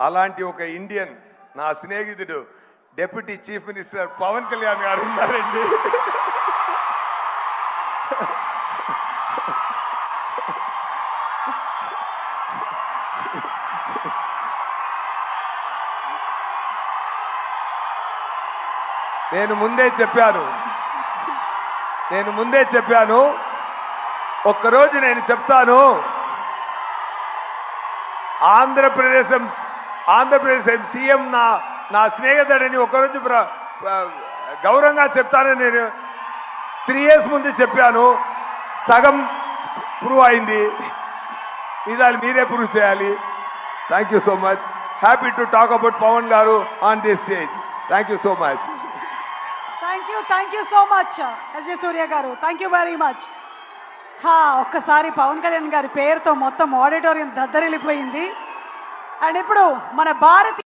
అలాంటి ఒక ఇండియన్ నా స్నేహితుడు deputy chief minister Pawan Kalyan గారు ఉన్నారండి. నేను ముందే చెప్పాను. నేను ముందే చెప్పాను. ఒక్కరోజు నేను చెప్తాను. ఆంధ్రప్రదేశం ఆంధ్రప్రదేశ్ సీఎం నా నా స్నేహితుడని ఒకరోజు గౌరవంగా చెప్తానని నేను త్రీ ఇయర్స్ ముందు చెప్పాను. సగం ప్రూవ్ అయింది. ఇది మీరే ప్రూవ్ చేయాలి. Thank you so much happy to talk about Pawan గారు on the stage thank you so much thank you thank you so much SV Surya గారు. థ్యాంక్ యూ వెరీ మచ్ హా ఒక్కసారి పవన్ కళ్యాణ్ గారి పేరుతో మొత్తం ఆడిటోరియం దద్దరిల్లిపోయింది. అండ్ ఇప్పుడు మన భారతీయ